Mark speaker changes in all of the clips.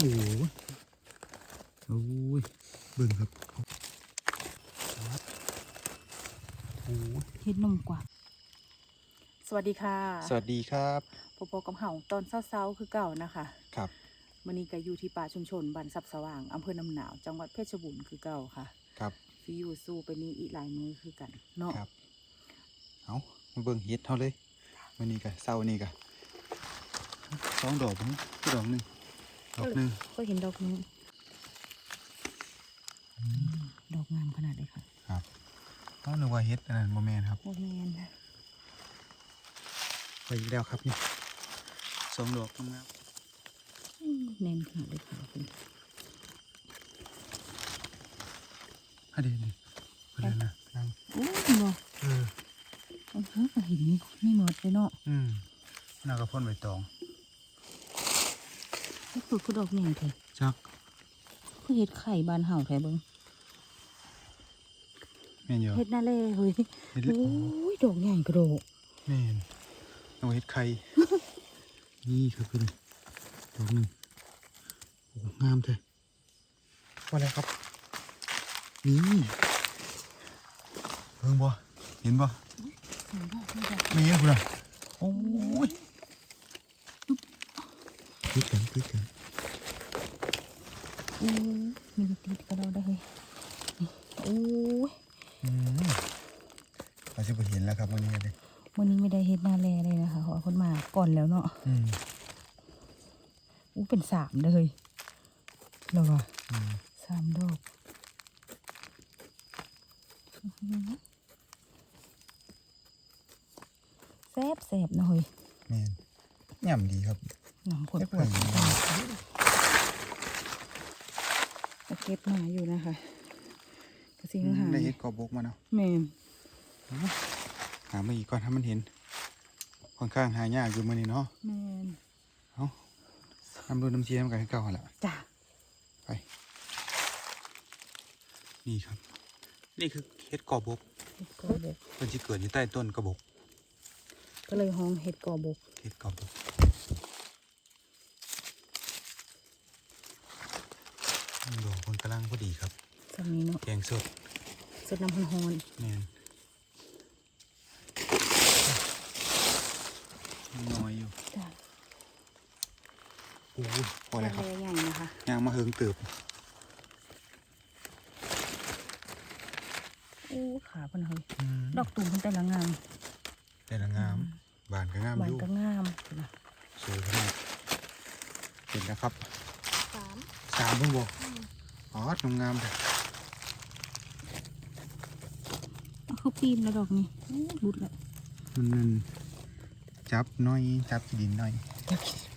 Speaker 1: โอ้โหโอ้ยเบิ่งครับโอ้ย
Speaker 2: เฮ็ดนมกว่า สวัสดีค่ะ
Speaker 1: สวัสดีครับ
Speaker 2: พบกับเฮาตอนเช้าๆคือเก่านะคะ
Speaker 1: ครับ
Speaker 2: มื้อนี้ก็อยู่ที่ป่าชุมชนบ้านสับสว่างอำเภอน้ำหนาว จังหวัดเพชรบูรณ์คือเก่าค่ะ
Speaker 1: ครับ
Speaker 2: ฟิอยู่สู้ไปนี้อีกหลายมือคือกันเนาะ
Speaker 1: ครับเอามาเบิ่งเฮ็ดเท่าเลยวันนี้กะเศร้านี่กะสองดอกมั้งคือดอกหนึ่ง ดอกหนึ่ง
Speaker 2: ก็เห็นดอกนี้ดอกงามขนาดเลยค่ะ
Speaker 1: ครับก็นึกว่าเฮ็ดอันนั้นโมแมนครับ
Speaker 2: โอ้แมน
Speaker 1: ไปอีกแล้วครับนี่สองดอกงาม
Speaker 2: อื้อแน่นขนาดเลยค่ะคุณ
Speaker 1: ๆอันนี้นี่เพื่อนนะนั่ง
Speaker 2: โอ้บ่
Speaker 1: เออ
Speaker 2: โอ้โหก็เห็นนี่นี่หมดเลยเนาะ
Speaker 1: อืมน่ากระพ่นใบตอง
Speaker 2: ก็คือคือดอกใหญ่แท้
Speaker 1: จัก
Speaker 2: คือเฮ็ดไข่บานเห่าแท้เบิ่ง
Speaker 1: แม่นอยู่
Speaker 2: เฮ็ดหน้าเล่เฮ้ยโอ้
Speaker 1: ย
Speaker 2: ดอกใหญ่กระโดด
Speaker 1: แม่นเอาเฮ็ดไข่ นี่ครับเพื่อนดอกหนึ่งโอ้งามแท้ว่าอะไรครับ นี่เบิ่งบ่เห็นบ่
Speaker 2: สองดอกนี่ดอก
Speaker 1: มีอะคุณอะโอ้ย พิดกันพิดกัน
Speaker 2: โอ้ยมีติดกระโดดได้เลยนี่โอ้ย
Speaker 1: อืมเราจะไปเห็นแล้วครับวันนี้เลย
Speaker 2: วันนี้ไม่ได้เฮ็ดหน้าแลเลยนะคะเพราะว่าคนมาก่อนแล้วเนาะ
Speaker 1: อืม
Speaker 2: อู้เป็นสามเลยเราอะ
Speaker 1: อืม
Speaker 2: สามดอกแซบแซบๆหน่อย
Speaker 1: แม่น ย่ำดีครับ
Speaker 2: หนังผล
Speaker 1: เก็บ
Speaker 2: ป
Speaker 1: ไว้
Speaker 2: วดก็เก็บมาอยู่นะคะกระซิงหาง
Speaker 1: ได้เห็ดกอบกมาเนาะ
Speaker 2: แมน
Speaker 1: หามาอีกก่อนถ้ามันเห็นค่อนข้างหายากอยู่มื้อนี้เนาะ
Speaker 2: แมน
Speaker 1: เอาน้ำรูน้ำเชียมกันให้เก่าหั่นละ
Speaker 2: จ้ะ
Speaker 1: ไปนี่ครับ นี่คือเห็ดกอบก
Speaker 2: เห็ดกอบอก
Speaker 1: มันจะเกิดอยู่ใต้ต้นกระบก
Speaker 2: ก็เลยห้องเห็ดกอบก
Speaker 1: เห็ดกอบก ดอกคนกำลังพอดีครับ
Speaker 2: สำนี้เนาะ
Speaker 1: แกงสด
Speaker 2: สดน้ำพันฮอน
Speaker 1: แม่นยังน้อยอยู่
Speaker 2: จ้ะ
Speaker 1: โอ้ยพอแล้วครับ
Speaker 2: ทะเลใหญ่นะคะ
Speaker 1: ยางมาเฮิงเติบ
Speaker 2: โอ้ขาเพิ่นเฮ้ย
Speaker 1: อืม
Speaker 2: ดอกตูมเพิ่นแต่ละงาม
Speaker 1: แต่ละงาม บานก็งาม
Speaker 2: บา
Speaker 1: อนยู่
Speaker 2: ก็งามนะ
Speaker 1: สวยขนาดเห็นแล้วครับ
Speaker 2: สาม
Speaker 1: สามเพิ่งบอก อ๋อดงามๆเลย
Speaker 2: คือปีนแล้วดอกนี้โอ้รุดแล้ว
Speaker 1: มันมันจับน้อย จับขี้ดินน้อยโ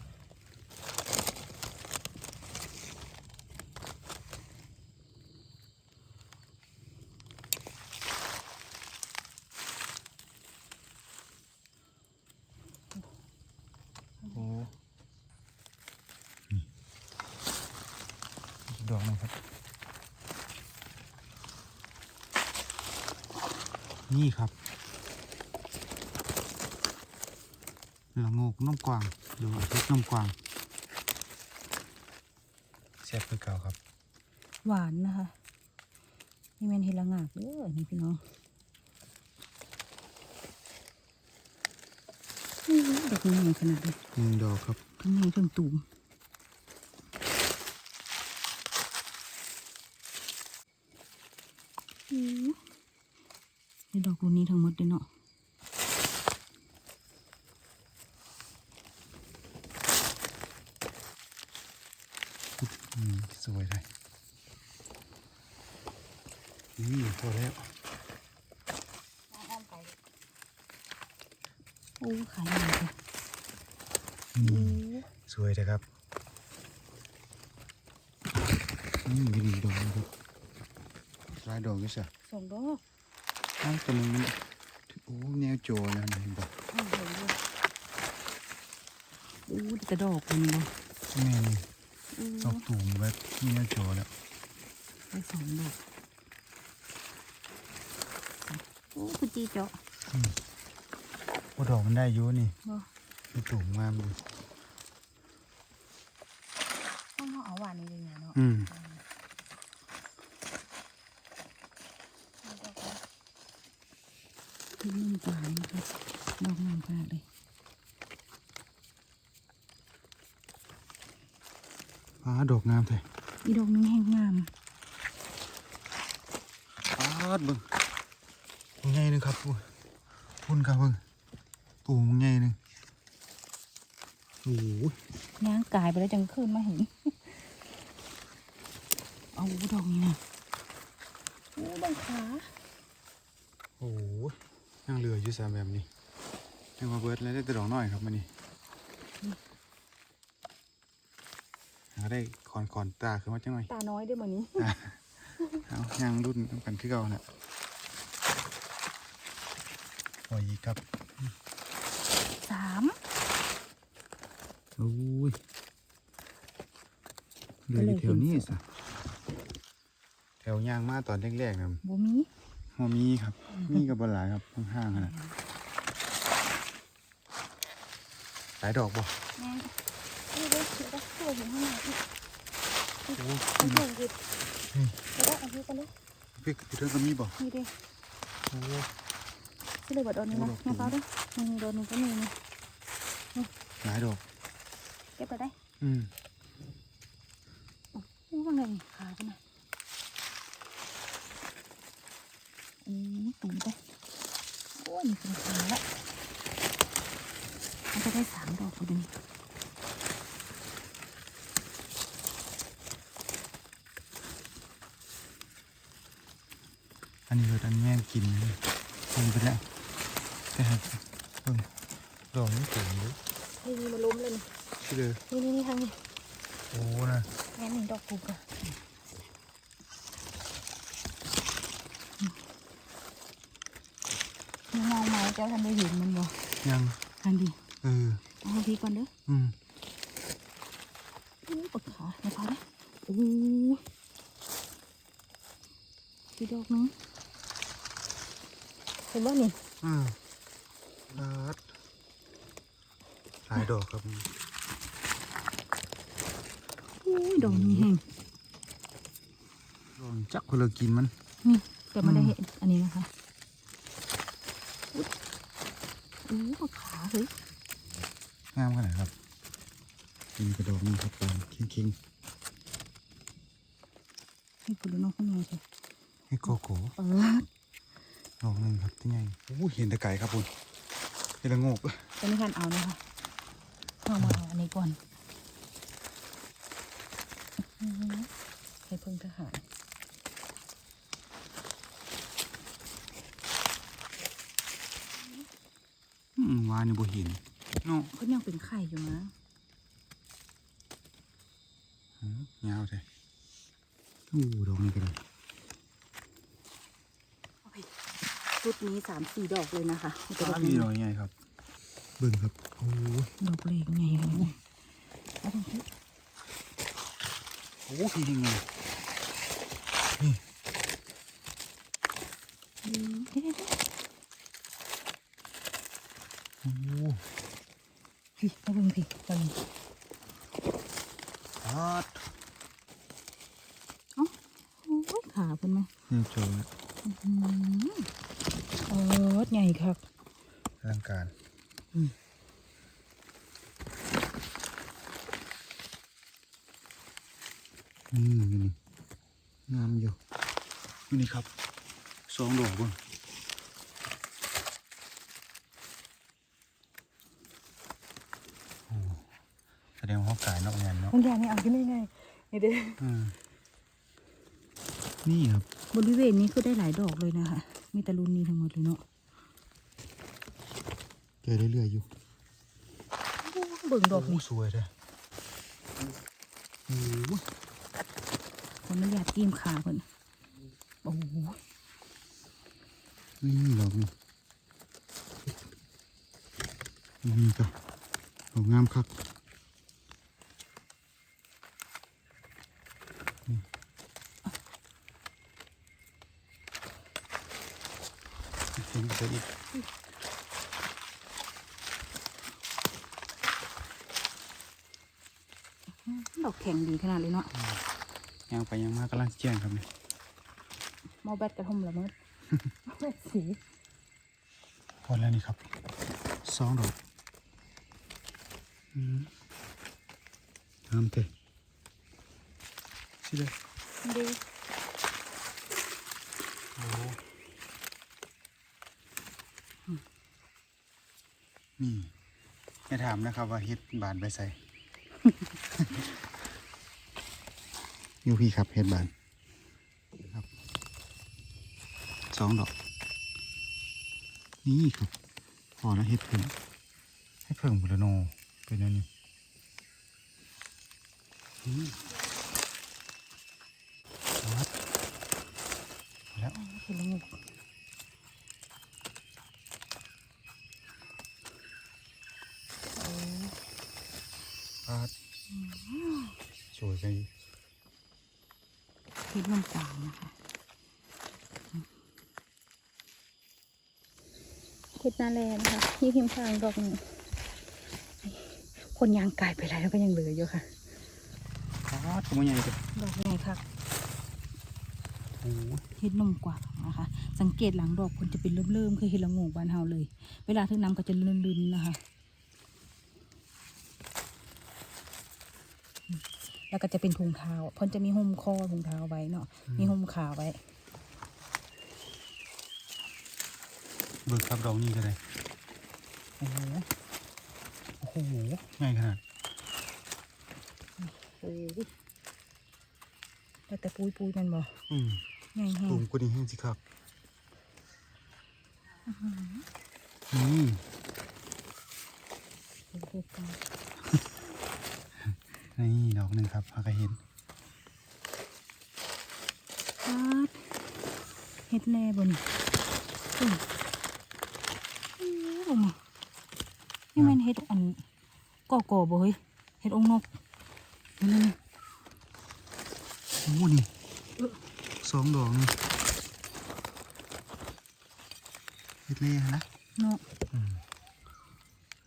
Speaker 1: ดอกหนึงครับ นี่ครับละโงกน้ำกวางดูเพชรน้ำกวางเสียบคือเก่าครับ
Speaker 2: หวานนะคะ นี่แม่นเห็ดละงากเด้อนี่พี่น้องอื้อดอกนี้ใหญ่ขนาดนี้
Speaker 1: หนึ่งดอกครับ
Speaker 2: ทั้งใหญ่ทั้งตูม อื้อนี่ดอกรุ่นนี้ทั้งหมดเลยเนาะ
Speaker 1: อืมสวยเลยนี่พอแล้ว
Speaker 2: โอ้ขายใหญ่เลย
Speaker 1: นี่สวยเลยครับ นี่มีอีกดอกหนึงครับห ลายดอกอยู่สิ
Speaker 2: สองดอก
Speaker 1: อ้าวตัวนึงมันโอ้แนวโจแล้วนะเห็นบอก
Speaker 2: อ้าวเห็นอยู่โอ้แต่ดอกมันเนาะ
Speaker 1: แม่น
Speaker 2: อื้อ
Speaker 1: ดอกตูมไว้แนวโจแล้ว
Speaker 2: ได้สองดอกโอ้คือจีเจาะ
Speaker 1: โอ้ดอกมันได้อยู่นี่
Speaker 2: บ่
Speaker 1: มีตูมงามอยู่
Speaker 2: โข้างนอกเอาหวานนี่เลยนะเนาะ
Speaker 1: อืม
Speaker 2: ขึ้นนุ่มกลางนะคะดอกงามขนาดเลย
Speaker 1: ฟ้าดอกงามแท้
Speaker 2: อีดอกนึงแห้งงาม
Speaker 1: ฟ้าดเบิ่งมึงใหญ่หนึงครับพุ่นพุ่นครับเบิ่งตูมึงใหญ่หนึงโอ้โห
Speaker 2: ย่างกายไปแล้วจังขึ้นมาเห็นเอาดอกนี้นะโอ้ดอกขา
Speaker 1: โอ้โหยังเหลื ออยู่สามแบบนี้ยังมาเบิดแล้วได้แต่ดอกน้อยครับมันนี่หาได้คอนคอนๆตาขึ้นมาจังหน่อย
Speaker 2: ตาน้อยด้วยมันนี้
Speaker 1: อะเอาย่างรุ่นกันคือเก่าแหละโอ้ยครับ
Speaker 2: สาม
Speaker 1: โอ้ยเหลืออยู่แถวนี้สะแถวย่างมาตอนแรกๆนะ
Speaker 2: บ่มี
Speaker 1: มมีครับ มีกับบหลายครับข้างๆขนาดหลายดอกบ่
Speaker 2: แม่นี่เด้อเดี๋ยวได้ช่วยเห็นข้างในอีก
Speaker 1: โอ้
Speaker 2: เอาเพิ่งหยิบ
Speaker 1: นี่
Speaker 2: เดี๋ยวได้เอาพี่กันเลย
Speaker 1: พี่พี่เทิงก็มีบ่
Speaker 2: นี่เด้อ
Speaker 1: โอ้
Speaker 2: ที่เลยบดโดนนี่นะ
Speaker 1: โอ้ดอก
Speaker 2: แม่เขาเด้อนี่โดนนี่ก็มีนี่
Speaker 1: หลายดอก
Speaker 2: เก็บไปได้
Speaker 1: อืม
Speaker 2: อู้ว่าไงขากันนะอืม ตุ่มไปโอ้ยนี่เป็นขาละมันจะได้สามดอกพอดี
Speaker 1: อันนี้เกิดอันแม่นกินเลยกินไปแล้วแต่ครับเบิ่งดอกนี้สูงอยู่
Speaker 2: นี่นี่มันล้มเลยนี่
Speaker 1: ที่เลย
Speaker 2: นี่นี่นี่ทางนี้
Speaker 1: โอ้นะ
Speaker 2: แม่นี่ดอกกูกะ มีมองไหมเจ้าทันได้เห็นมันบ่
Speaker 1: ยัง
Speaker 2: ทันดี
Speaker 1: เออ
Speaker 2: เอาให้พี่ก่อนเด้อ
Speaker 1: อืม
Speaker 2: อู้ปากขาในเขาเด้อโอ้ยพี่ดอกนึงเห็นบ่นี่
Speaker 1: อ่าลาดหลายดอกครับ
Speaker 2: อู้ยดอกนี้แห้ง
Speaker 1: ลองจักคนละกินมัน
Speaker 2: นี่แต่ไม่ได้เห็นอันนี้นะคะอุ๊ยอู้ปากขาเฮ้ย
Speaker 1: งามขนาดครับกินกระดอกนี่ครับตอนเคิง
Speaker 2: ให้คุณลูกน้องข้างในสิ
Speaker 1: ๆให้โกโก้
Speaker 2: เออ
Speaker 1: ดอกหนึงครับที่ไงโอ้เห็นแต่ไก่ครับคุณเห็นละโงก
Speaker 2: จะไม่ทันเอานะคะเอามาเอาอันนี้ก่อนอื้อหือให้เพิ่งทหาร
Speaker 1: อืมวานี่บ่เห็น เนาะ
Speaker 2: ก็ยังเป็นไข่อยู่นะ
Speaker 1: อืมยาวแท้อู้ดอกนี้ก็ได้
Speaker 2: ชุดนี้สามสี่ดอกเลยนะคะมันจะด
Speaker 1: ฟ้า
Speaker 2: อก
Speaker 1: มี
Speaker 2: นี้
Speaker 1: ดอกใหญ่ครับ เบิ่งครับโอ้ย
Speaker 2: ดอกเล็กไงเลยเอาตรงนี้
Speaker 1: โอ้พี่ยังไงนี่
Speaker 2: อืมเดี๋ยว
Speaker 1: โอ้
Speaker 2: ๆ พี่เอาเบิ่งพี่เอาเบิ่ง
Speaker 1: อาด
Speaker 2: โอ้ยขาเพิ่นไหม
Speaker 1: นี่เจอแล้ว
Speaker 2: อืมเออใหญ่ครับ
Speaker 1: อลังการ
Speaker 2: อืม
Speaker 1: นี่นี่นี่งามอยู่นี่นี่ครับสองดอกเบิ่งโอ้แส ดงว่าเขากายนอกงานเนาะ
Speaker 2: คุณยายนี่เอาขึ้นได้ไงนี่เด้อ
Speaker 1: อืมนี่ครับ
Speaker 2: บริเวณนี้คือได้หลายดอกเลยนะคะ มีแต่รุ่นนี้ทั้งหมดเลยเนาะ
Speaker 1: เจอเรื่อยๆอยู่
Speaker 2: เบิ่งดอก
Speaker 1: โอ้
Speaker 2: นี่
Speaker 1: สวยเลยโอ้โห
Speaker 2: คนไม่อยากจิ้มขาเพิ่นโอ้โห
Speaker 1: นี่ดอกนี่นี่ก็ดอกงามครับนี่เห็น ไปอีก
Speaker 2: ดอกแข็งดีขนาดเลยเนาะ
Speaker 1: ยังไปยังมากำลังแจ้งครับนี่
Speaker 2: หมอแบตกระทมละเมิดแบตสี
Speaker 1: พอแล้วนี่ครับสองดอกอืมงามเตะสิเลย
Speaker 2: ดี
Speaker 1: โอ้ นี่อย่าถามนะครับว่าเฮ็ดบานไปใส่อยู่พี่ครับเฮ็ดบานครับสองดอก นี่ครับพอแล้วเฮ็ดเพิ่งให้เพิ่งบุรโนเป็นอันนี้อืมวัดแล้ว
Speaker 2: เห็นละงู
Speaker 1: วัด สวยจัง
Speaker 2: เห็ดนมกวางนะคะเห็ดนาแลนะคะที่พิมพ์ทางดอกหนึ่งคนยางกายไปแล้วก็ยังเหลืออยู่ค่ะ
Speaker 1: วัดตัวใหญ่เลย
Speaker 2: ดอกใหญ่ค่ะ
Speaker 1: โอ้ย
Speaker 2: เห็ดนมกวางนะคะ สังเกตหลังดอกคนจะเป็นเริ่มๆคือเห็ดละโงูบ้านเฮาเลย เวลาทึกน้ำก็จะลื่นๆนะคะ แล้วก็จะเป็นถุงเท้าเพ่นจะมีหุ้มคอถุงเท้าไว้เนาะมีหุ้มขาไว้
Speaker 1: เบิกครับดอกนี้ก็ได้โอ้โหโอ้โหง่ายขนาด
Speaker 2: โอ้ยแล้วแต่ปุยปุยๆมันบ่
Speaker 1: อืม
Speaker 2: ง่ายแห้
Speaker 1: ตู
Speaker 2: ง
Speaker 1: มกูนี่แห้งสิครับอืม
Speaker 2: โอ้โหกา
Speaker 1: นี่ดอกหนึ่งครับพากระเห็น
Speaker 2: ครับเฮ็ดแล่บ่นี่อุ้ยโอ้มานี่มันเฮ็ดอันก่อก่อๆบ่เฮ้ยเฮ็ดองค์นกนี่
Speaker 1: โอ้นี่สองดอกนี่เฮ็ดเล่นะ
Speaker 2: ๆเนาะ
Speaker 1: อืม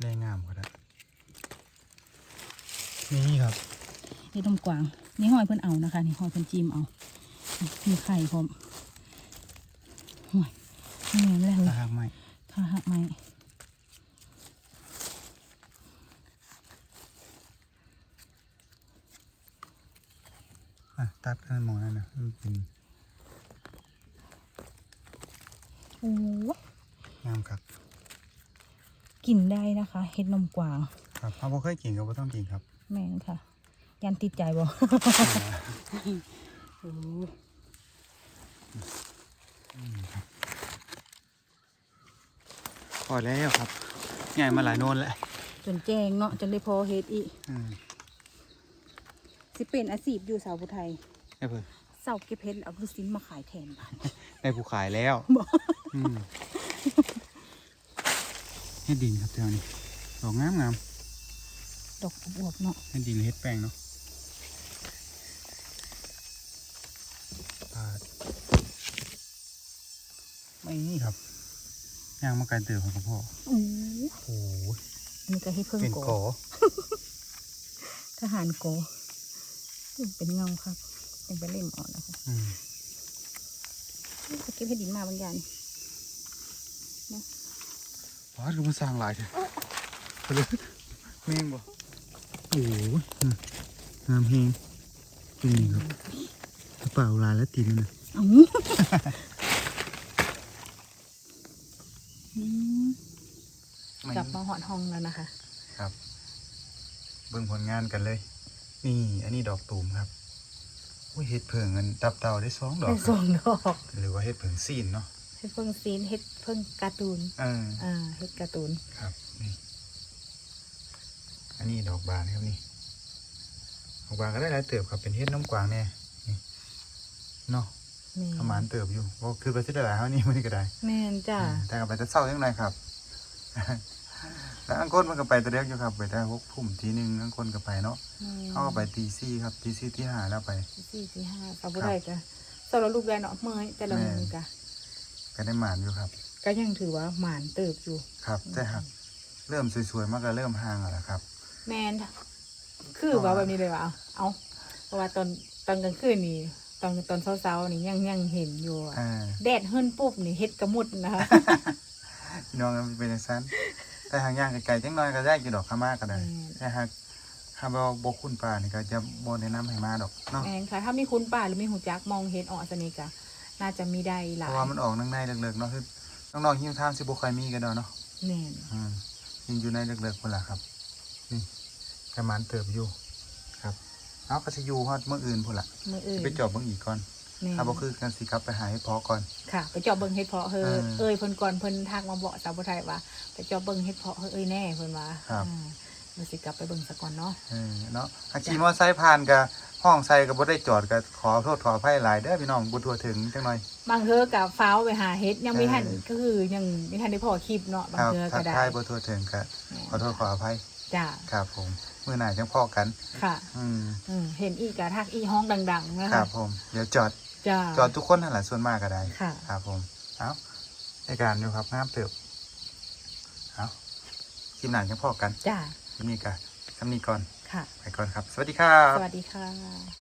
Speaker 1: เล่งามก็ได้ นี่ครับ
Speaker 2: เฮ็ดนมกวางนี่ห้อยเพิ่นเอานะคะนี่ห้อยเพิ่นจิ้มเอามีไข่พร้อมห่วยนี่แม่นแล้วเฮ้ย
Speaker 1: ตาหักไหม
Speaker 2: ค่ะหักไหม
Speaker 1: อะตัดกันหมองนั่นนะมันเป็น
Speaker 2: โอ้ย
Speaker 1: งามครับ
Speaker 2: กินได้นะคะเฮ็ดนมกวาง
Speaker 1: ครับเอาบ่เคยกินก็บ่ต้องกินครับ
Speaker 2: แม่นค่ะ ยันติดใจบ่โอ้
Speaker 1: พอแล้วครับใหญ่มาหลายโนนแล้ว
Speaker 2: จนแจ้งเนาะจนได้พอเฮ็ดอีก
Speaker 1: อืม
Speaker 2: สิเป็นอาชีพอยู่สาวผู้ไทย
Speaker 1: ได้เพิ่น
Speaker 2: เสาเก็บเฮ็ดเอาลูกชิ้นมาขายแทนบ้าน
Speaker 1: ได้ผู้ขายแล้ว
Speaker 2: บ่
Speaker 1: อืมเฮ็ดดินครับแถวนี้ดอกงามงาม
Speaker 2: ดอกอวบๆเนาะ
Speaker 1: เฮ็ดดินเฮ็ดแป้งเนาะปาดไม่นี่ครับย่างมาไกลเติบครับพ่อ
Speaker 2: โอ้
Speaker 1: โอ้ย
Speaker 2: อันนี้ก็เฮ็ดเพิ่ง
Speaker 1: เป็น
Speaker 2: โก
Speaker 1: กอ
Speaker 2: ทหารโกอืมเป็นเงาครับเป็นไปเล่มเอ่อนนะคะ
Speaker 1: อืม
Speaker 2: ก็เก็บให้ดินมาบางอย่าง
Speaker 1: ปาดก็มาสร้างหลายเถอะไปเลยแม่งบ่ โอ้ยอืมงามเฮงตรงนี้ครับกระเป๋าลายและตีนนน่ะ
Speaker 2: เอ้าอืมกลับมาหอดห้องแล้วนะคะ
Speaker 1: ครับ เบิ่งผลงานกันเลย นี่ อันนี้ดอกตูมครับอุ้ยเฮ็ดเผิงเงินตับเต่าได้สองดอก
Speaker 2: ได้
Speaker 1: ค
Speaker 2: ส
Speaker 1: รั
Speaker 2: อบงดอก
Speaker 1: หรือว่าเฮ็ดเผิงซีนเนาะ
Speaker 2: เฮ็ดเพิ่งซีนเฮ็ดเพิ่งการ์ตูน
Speaker 1: เออ
Speaker 2: อ่าเฮ็ดการ์ตูน
Speaker 1: ครับนี่อั นนี้ดอกบานครับนี่ดอกบานก็ได้หลายเติบครับเป็นเฮ็ดน้ำกวางแน่นี่เนาะ
Speaker 2: แม่
Speaker 1: ประมาณเติบอยู่ว่าคือไปที่ได้หลายเท่านี้มันก็ได้
Speaker 2: แม่นจ้า
Speaker 1: อืมแต่ก็ไปจะเศร้ายังไงครับแล้วอังคนมันก็ไปแตะเด็กอยู่ครับ ไปได้หกทุ่มทีหนึงอังคนก็ไปเนาะเขาก็ไปตีซี่ครับตีซี่ที่ห้าแล้วไป
Speaker 2: สี่สี่ห้าสาวผู้ใดจ้ะสำหรับลูกได้เนาะเมื่อยแต่ละมือ
Speaker 1: แม่
Speaker 2: กะ
Speaker 1: ก็ได้หมานอยู่ครับ
Speaker 2: ก็ยังถือว่าหมานเติบอยู่
Speaker 1: ครับแต่หักเริ่มสวยๆมากก็เริ่มห่างแล้วครับ
Speaker 2: แม่นคือว่าแบบนี้เลยว่าเอาเอาเพราะว่าตอนตอนกลางคืนนี่ตอนตอนเช้าๆนี่ยังยังเห็นอยู่อะ
Speaker 1: อ่า
Speaker 2: แดดเฮิรนปุ๊บนี่เฮ็ดกระมุดนะคะ
Speaker 1: พี่น้องมันเป็นจังซั่นแต่หางย่างไกลๆจังน้อยก็ได้อยู่ดอกข้ามาก็ได้
Speaker 2: อืม
Speaker 1: แต่หากถ้าบ่บ่คุ้นป่านี่ก็จะบ่แนะนำให้มาดอกเนาะ
Speaker 2: แม่นค่ะ ถ้ามีคุณป้าหรือมีหูจักมองเห็นออกสนิกะน่าจะมีได้ห
Speaker 1: เพ
Speaker 2: ลาย
Speaker 1: ราะว่ามันออกนั่งในเลิกๆเนาะคือน้องๆหิวทางสิบ่ค่อยมีกันดอกเนาะ
Speaker 2: แน่น
Speaker 1: อืมยังอยู่ในเลิกๆพุ่นล่ะครับ นี่ประมาณเติบอยู่ ครับเอาก็สิอยู่ฮอดมื้ออื่นพุ่นล่ะ
Speaker 2: มืออื่น
Speaker 1: ไปจอบเบิ่งอีกก่อน
Speaker 2: แน่น
Speaker 1: ถ้าบ่คือกันสิกลับไปหาให้พอก่อน
Speaker 2: ค่ะ ไปจอบเบิ่งเฮ็ดเพาะเฮอ
Speaker 1: เออ
Speaker 2: เอ้ยเพิ่นก่อนเพิ่นทักมาบอกสาวผู้ไทยว่าไปจอบเบิ่งเฮ็ดเพาะเฮอเอ้ยแน่เพิ่นว่า
Speaker 1: ครับ
Speaker 2: อ่าเดี๋ยวสิกลับไปเบิ่งซะก่อนเนาะ
Speaker 1: เออเนาะถ้าขี่มอไซค์ผ่านก็ห้องใส่ก็บ่ได้จอดก็ขอโทษขออภัยหลายเด้อพี่น้องบ่ทั่วถึงจังหน่อย
Speaker 2: บางเธอกับฟ้าวไปหาเฮ็ดยังไม่ทัน
Speaker 1: เออ
Speaker 2: ก็คือยังไม่ทันได้พอคลิปเนาะบา
Speaker 1: ค
Speaker 2: ง
Speaker 1: รับ
Speaker 2: เธอ
Speaker 1: ทั
Speaker 2: ก็
Speaker 1: ก
Speaker 2: ได้
Speaker 1: ทายบ่ทั่วถึงก็ขอโทษขออภัย
Speaker 2: จ้า
Speaker 1: ครับผมมื้อหน้าจังพอกัน
Speaker 2: ค่ะ
Speaker 1: อืม
Speaker 2: อืมเห็นอีกกะทักอีห้องดัง ๆ นะ
Speaker 1: ครั
Speaker 2: คะ
Speaker 1: บผม เดี๋ยวจอด
Speaker 2: จ้า
Speaker 1: จอดทุกคนนั่นแหละส่วนมากก็ได้
Speaker 2: ค่ะ
Speaker 1: ครับผมเอาในการอยู่ครับงามเติบเอาคลิปหน้าจังพอกัน
Speaker 2: จ้า
Speaker 1: คลิปนี้ก็ทำนี้ก่อน
Speaker 2: ค่ะ
Speaker 1: ไปก่อนครับ สวัสดีครับ
Speaker 2: สวัสดีค่ะ